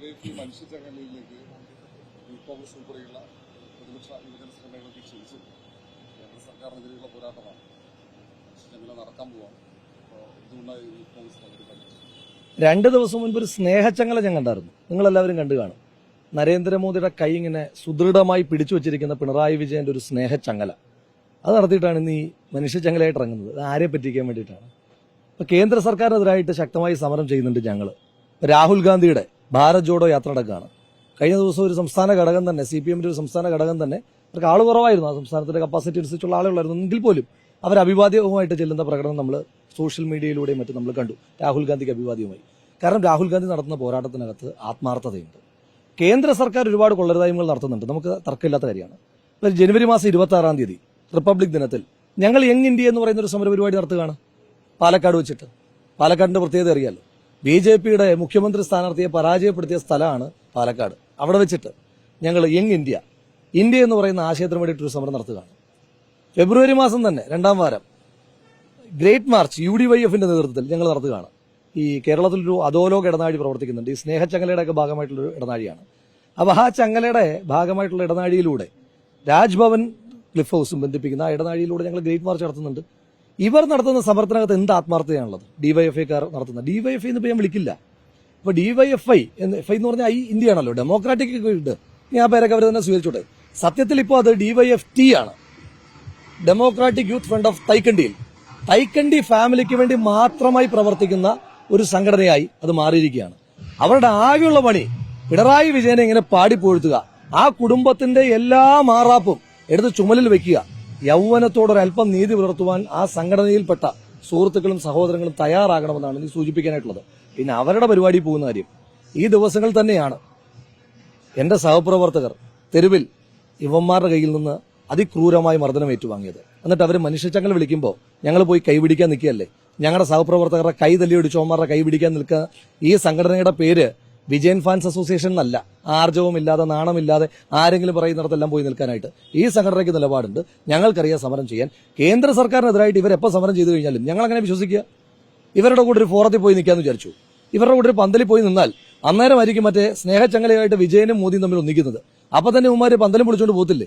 DYFI മനുഷ്യച്ചങ്ങലയിലേക്ക് youth Congress ഉൾപ്പെടെയുള്ള പ്രതിപക്ഷ യുവജന സംഘടനകളൊക്കെ ക്ഷണിച്ചു കേന്ദ്ര സർക്കാരിനെതിരെയുള്ള പോരാട്ടമാണ്. ഞങ്ങൾ നടക്കാൻ പോവാം അപ്പോൾ ഇതുകൊണ്ടാണ് യൂത്ത് കോൺഗ്രസ് രണ്ട് ദിവസം മുൻപ് ഒരു സ്നേഹച്ചങ്ങല ഞാൻ കണ്ടായിരുന്നു. നിങ്ങളെല്ലാവരും കണ്ടു കാണും. നരേന്ദ്രമോദിയുടെ കൈ ഇങ്ങനെ സുദൃഢമായി പിടിച്ചു വെച്ചിരിക്കുന്ന പിണറായി വിജയന്റെ ഒരു സ്നേഹച്ചങ്ങല. അത് നടത്തിയിട്ടാണ് ഇന്ന് ഈ മനുഷ്യച്ചങ്ങലയായിട്ട് ഇറങ്ങുന്നത്. അത് ആരെ പറ്റിക്കാൻ വേണ്ടിയിട്ടാണ്? ഇപ്പൊ കേന്ദ്ര സർക്കാരിനെതിരായിട്ട് ശക്തമായി സമരം ചെയ്യുന്നുണ്ട് ഞങ്ങൾ രാഹുൽ ഗാന്ധിയുടെ ഭാരത് ജോഡോ യാത്ര കഴിഞ്ഞ ദിവസം ഒരു സംസ്ഥാന ഘടകം തന്നെ സി പി എമ്മിന്റെ ഒരു സംസ്ഥാന ഘടകം തന്നെ അവർക്ക് ആൾ കുറവായിരുന്നു. ആ സംസ്ഥാനത്തിന്റെ കപ്പാസിറ്റി അനുസരിച്ചുള്ള ആളുകളായിരുന്നു എങ്കിൽ പോലും അവർ അഭിവാദ്യവുമായിട്ട് ചെല്ലുന്ന പ്രകടനം നമ്മൾ സോഷ്യൽ മീഡിയയിലൂടെയും മറ്റും നമ്മൾ കണ്ടു. രാഹുൽ ഗാന്ധിക്ക് അഭിവാദ്യവുമായി. കാരണം രാഹുൽ ഗാന്ധി നടത്തുന്ന പോരാട്ടത്തിനകത്ത് ആത്മാർത്ഥതയുണ്ട്. കേന്ദ്ര സർക്കാർ ഒരുപാട് കൊള്ളരുതായ്മകൾ നടത്തുന്നുണ്ട്. നമുക്ക് തർക്കമില്ലാത്ത കാര്യമാണ്. ജനുവരി മാസം ഇരുപത്തി ആറാം തീയതി റിപ്പബ്ലിക് ദിനത്തിൽ ഞങ്ങൾ യങ് ഇന്ത്യ എന്ന് പറയുന്ന ഒരു സമര പരിപാടി നടത്തുകയാണ്. പാലക്കാട് വെച്ചിട്ട്. പാലക്കാടിന്റെ പ്രത്യേകത അറിയാലോ? ബി ജെ പിയുടെ മുഖ്യമന്ത്രി സ്ഥാനാർത്ഥിയെ പരാജയപ്പെടുത്തിയ സ്ഥലമാണ് പാലക്കാട്. അവിടെ വെച്ചിട്ട് ഞങ്ങൾ യങ് ഇന്ത്യ ഇന്ത്യ എന്ന് പറയുന്ന ആശയത്തിന് വേണ്ടിയിട്ടൊരു സമരം നടത്തുകയാണ്. ഫെബ്രുവരി മാസം തന്നെ രണ്ടാം വാരം great march U D Y എഫിന്റെ നേതൃത്വത്തിൽ ഞങ്ങൾ നടത്തുകയാണ്. ഈ കേരളത്തിലൊരു അധോലോക ഇടനാഴി പ്രവർത്തിക്കുന്നുണ്ട്. ഈ സ്നേഹച്ചങ്ങലയുടെ ഒക്കെ ഭാഗമായിട്ടുള്ളൊരു ഇടനാഴിയാണ്. അപ്പോൾ ആ ചങ്ങലയുടെ ഭാഗമായിട്ടുള്ള ഇടനാഴിയിലൂടെ രാജ്ഭവൻ ക്ലിഫ് ഹൗസും ബന്ധിപ്പിക്കുന്ന ആ ഇടനാഴിയിലൂടെ ഞങ്ങൾ ഗ്രേറ്റ് മാർച്ച് നടത്തുന്നുണ്ട്. ഇവർ നടത്തുന്ന സമരത്തിനകത്ത് എന്ത് ആത്മാർത്ഥതയാണുള്ളത്? ഡിവൈഎഫ്ഐക്കാർ നടത്തുന്ന ഡിവൈഎഫ്ഐ എന്ന് ഞാൻ വിളിക്കില്ല. ഇപ്പൊ ഡിവൈഎഫ്ഐ എന്ന് എഫ് ഐ എന്ന് പറഞ്ഞാൽ ഈ ഇന്ത്യ ആണല്ലോ ഡെമോക്രാറ്റിക് ഉണ്ട്. ഞാൻ പേരൊക്കെ അവർ തന്നെ സ്വീകരിച്ചോട്ടെ. സത്യത്തിൽ ഇപ്പോൾ അത് ഡിവൈഎഫ് ടി ആണ്. ഡെമോക്രാറ്റിക് യൂത്ത് ഫ്രണ്ട് ഓഫ് തൈക്കണ്ടിയിൽ. തൈക്കണ്ടി ഫാമിലിക്ക് വേണ്ടി മാത്രമായി പ്രവർത്തിക്കുന്ന ഒരു സംഘടനയായി അത് മാറിയിരിക്കുകയാണ്. അവരുടെ ആകെയുള്ള പണി പിണറായി വിജയനെ ഇങ്ങനെ പാടിപ്പോഴ്ത്തുക. ആ കുടുംബത്തിന്റെ എല്ലാ മാറാപ്പും എടുത്ത് ചുമലിൽ വെക്കുക. യൗവനത്തോടൊരല്പം നീതി പുലർത്തുവാൻ ആ സംഘടനയിൽപ്പെട്ട സുഹൃത്തുക്കളും സഹോദരങ്ങളും തയ്യാറാകണമെന്നാണ് നീ സൂചിപ്പിക്കാനായിട്ടുള്ളത്. പിന്നെ അവരുടെ പരിപാടി പോകുന്ന കാര്യം. ഈ ദിവസങ്ങൾ തന്നെയാണ് എന്റെ സഹപ്രവർത്തകർ തെരുവിൽ ഇവന്മാരുടെ കയ്യിൽ നിന്ന് അതിക്രൂരമായി മർദ്ദനം ഏറ്റുവാങ്ങിയത്. എന്നിട്ട് അവർ മനുഷ്യച്ചങ്ങൾ വിളിക്കുമ്പോൾ ഞങ്ങൾ പോയി കൈപിടിക്കാൻ നിൽക്കുകയല്ലേ? ഞങ്ങളുടെ സഹപ്രവർത്തകരുടെ കൈ തല്ലിയൊടിച്ചവന്മാരുടെ കൈ പിടിക്കാൻ നിൽക്കുക. ഈ സംഘടനയുടെ പേര് വിജയൻ ഫാൻസ് അസോസിയേഷൻ എന്നല്ല. ആർജവമില്ലാതെ നാണമില്ലാതെ ആരെങ്കിലും പറയുന്നിടത്തെല്ലാം പോയി നിൽക്കാനായിട്ട്. ഈ സംഘടനയ്ക്ക് നിലപാടുണ്ട്. ഞങ്ങൾക്കറിയാം സമരം ചെയ്യാൻ. കേന്ദ്ര സർക്കാരിനെതിരായിട്ട് ഇവരെപ്പോൾ സമരം ചെയ്തു കഴിഞ്ഞാലും ഞങ്ങൾ അങ്ങനെ വിശ്വസിക്കുക? ഇവരുടെ കൂടെ ഒരു ഫോറത്തിൽ പോയി നിൽക്കാമെന്ന് വിചാരിച്ചു. ഇവരുടെ കൂടെ ഒരു പന്തലിൽ പോയി നിന്നാൽ അന്നേരമായിരിക്കും മറ്റേ സ്നേഹച്ചങ്ങലയായിട്ട് വിജയനും മോദിയും തമ്മിൽ ഒന്നിക്കുന്നത്. അപ്പൊ തന്നെ ഉമ്മാര് പന്തലും പിടിച്ചുകൊണ്ട് പോകത്തില്ലേ?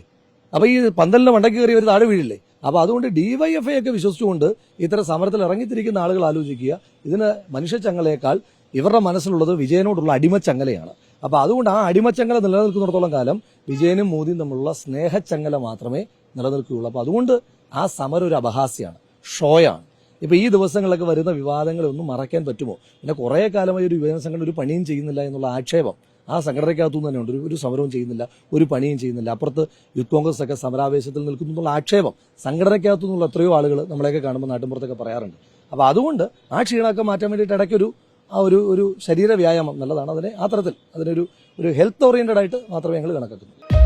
അപ്പോൾ ഈ പന്തലിന് മണ്ടയ്ക്ക് കയറി ഒരു താഴെ വീഴില്ലേ? അപ്പോൾ അതുകൊണ്ട് ഡിവൈഎഫ്ഐ ഒക്കെ വിശ്വസിച്ചുകൊണ്ട് ഇത്തരം സമരത്തിൽ ഇറങ്ങിത്തിരിക്കുന്ന ആളുകൾ ആലോചിക്കുക. ഇതിന് മനുഷ്യച്ചങ്ങലയേക്കാൾ ഇവരുടെ മനസ്സിലുള്ളത് വിജയനോടുള്ള അടിമച്ചങ്ങലയാണ്. അപ്പോൾ അതുകൊണ്ട് ആ അടിമച്ചങ്ങല നിലനിൽക്കുന്നിടത്തോളം കാലം വിജയനും മോദിയും തമ്മിലുള്ള സ്നേഹച്ചങ്ങല മാത്രമേ നിലനിൽക്കുകയുള്ളൂ. അപ്പോൾ അതുകൊണ്ട് ആ സമരം ഒരു അപഹാസ്യമാണ് ഷോയാണ്. ഇപ്പൊ ഈ ദിവസങ്ങളിലൊക്കെ വരുന്ന വിവാദങ്ങളെ ഒന്നും മറക്കാൻ പറ്റുമോ? പിന്നെ കുറേ കാലമായി ഒരു യുവജന സംഘടന ഒരു പണിയും ചെയ്യുന്നില്ല എന്നുള്ള ആക്ഷേപം ആ സംഘടനയ്ക്കകത്തു തന്നെ ഉണ്ട്. ഒരു ഒരു സമരവും ചെയ്യുന്നില്ല ഒരു പണിയും ചെയ്യുന്നില്ല. അപ്പുറത്ത് യൂത്ത് കോൺഗ്രസ് ഒക്കെ സമരാവേശത്തിൽ നിൽക്കുന്നു എന്നുള്ള ആക്ഷേപം സംഘടനയ്ക്കകത്തു നിന്നുള്ള എത്രയോ ആളുകൾ നമ്മളെയൊക്കെ കാണുമ്പോൾ നാട്ടിൻപുറത്തൊക്കെ പറയാറുണ്ട്. അപ്പോൾ അതുകൊണ്ട് ആ ക്ഷീണമൊക്കെ മാറ്റാൻ വേണ്ടിയിട്ട് ഇടയ്ക്കൊരു ആ ഒരു ഒരു ശരീര വ്യായാമം നല്ലതാണ്. അതിനെ ആ തരത്തിൽ അതിനൊരു ഒരു ഹെൽത്ത് ഓറിയന്റഡ് ആയിട്ട് മാത്രമേ ഞങ്ങൾ കണക്കാക്കുന്നുള്ളൂ.